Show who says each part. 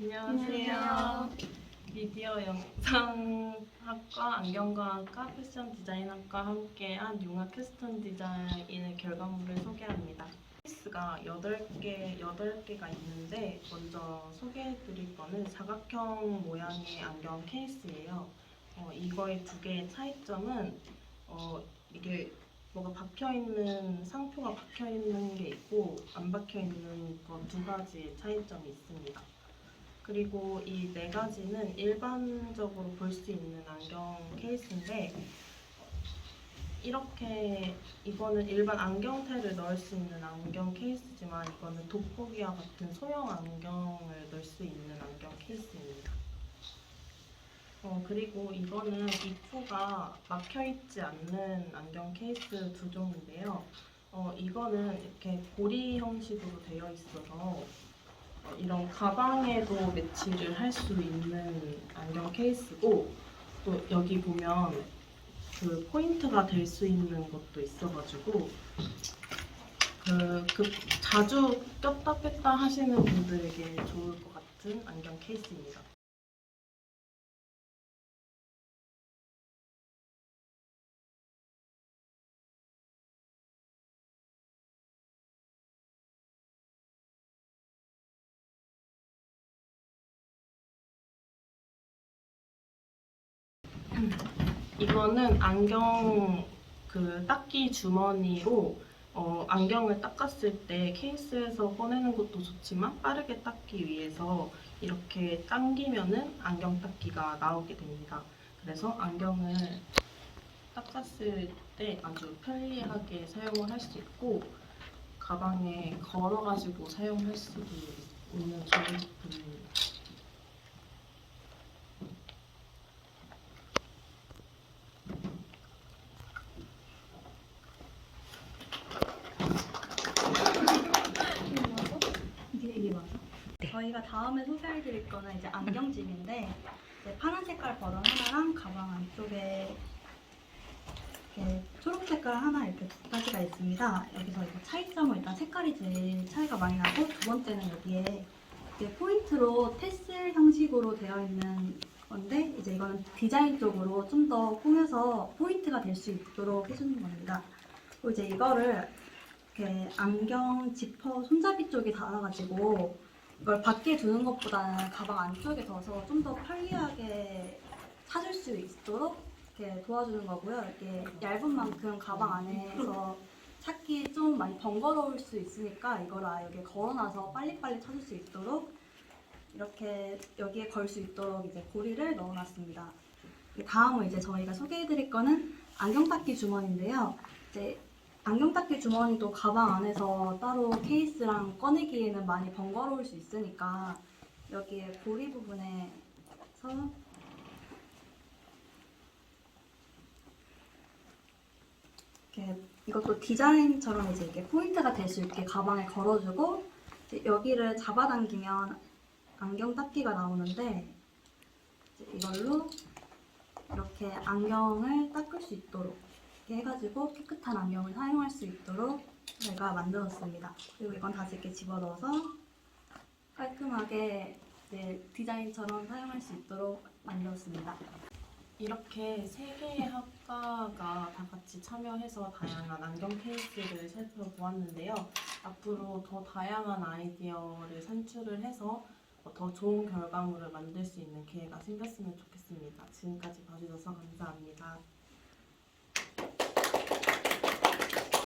Speaker 1: 안녕하세요. 미디어 영상학과, 안경과학과, 패션 디자인학과 함께한 융합 캐스턴 디자인의 결과물을 소개합니다. 케이스가 8개, 8개가 있는데 먼저 소개해드릴 거는 사각형 모양의 안경 케이스예요. 어, 이거의 두 개의 차이점은 어, 이게 뭐가 박혀 있는 상표가 박혀 있는 게 있고 안 박혀 있는 거 두 가지의 차이점이 있습니다. 그리고 이 네 가지는 일반적으로 볼 수 있는 안경 케이스인데 이렇게 이거는 일반 안경테를 넣을 수 있는 안경 케이스지만 이거는 돋보기와 같은 소형 안경을 넣을 수 있는 안경 케이스입니다. 어, 그리고 이거는 입구가 막혀 있지 않는 안경 케이스 두 종인데요. 어, 이거는 이렇게 고리 형식으로 되어 있어서 어, 이런 가방에도 매치를 할 수 있는 안경 케이스고 또 여기 보면 그 포인트가 될 수 있는 것도 있어가지고 그, 그 자주 꼈다 뺐다 하시는 분들에게 좋을 것 같은 안경 케이스입니다. 이거는 안경 그 닦기 주머니로 어, 안경을 닦았을 때 케이스에서 꺼내는 것도 좋지만 빠르게 닦기 위해서 이렇게 당기면은 안경 닦기가 나오게 됩니다. 그래서 안경을 닦았을 때 아주 편리하게 사용을 할 수 있고 가방에 걸어가지고 사용할 수도 있는 좋은 제품입니다.
Speaker 2: 이게 이게 맞아? 저희가 다음에 소개해드릴 거는 이제 안경집인데 이제 파란 색깔 버전 하나랑 가방 안쪽에 이렇게 초록 색깔 하나 이렇게 두 가지가 있습니다. 여기서 이제 차이점은 일단 색깔이 제일 차이가 많이 나고 두 번째는 여기에 이게 포인트로 테슬 형식으로 되어 있는 건데 이제 이거는 디자인 쪽으로 좀 더 꾸며서 포인트가 될 수 있도록 해주는 겁니다. 그리고 이제 이거를 이렇게 안경 지퍼 손잡이 쪽에 달아가지고 이걸 밖에 두는 것보다는 가방 안쪽에 둬서 좀 더 편리하게 찾을 수 있도록 이렇게 도와주는 거고요. 이렇게 얇은 만큼 가방 안에서 찾기 좀 많이 번거로울 수 있으니까 이걸 아예 여기 걸어놔서 빨리빨리 찾을 수 있도록 이렇게 여기에 걸 수 있도록 이제 고리를 넣어놨습니다. 다음은 이제 저희가 소개해드릴 거는 안경 닦기 주머니인데요. 이제 안경 닦기 주머니도 가방 안에서 따로 케이스랑 꺼내기에는 많이 번거로울 수 있으니까 여기에 고리 부분에서 이렇게 이것도 디자인처럼 이제 이렇게 포인트가 될 수 있게 가방에 걸어주고 여기를 잡아당기면 안경 닦기가 나오는데 이걸로 이렇게 안경을 닦을 수 있도록 이렇게 해가지고 깨끗한 안경을 사용할 수 있도록 제가 만들었습니다. 그리고 이건 다시 이렇게 집어넣어서 깔끔하게 이제 디자인처럼 사용할 수 있도록 만들었습니다.
Speaker 1: 이렇게 세 개의 학과가 다 같이 참여해서 다양한 안경 케이스를 살펴보았는데요. 앞으로 더 다양한 아이디어를 산출을 해서 더 좋은 결과물을 만들 수 있는 기회가 생겼으면 좋겠습니다. 지금까지 봐주셔서 감사합니다.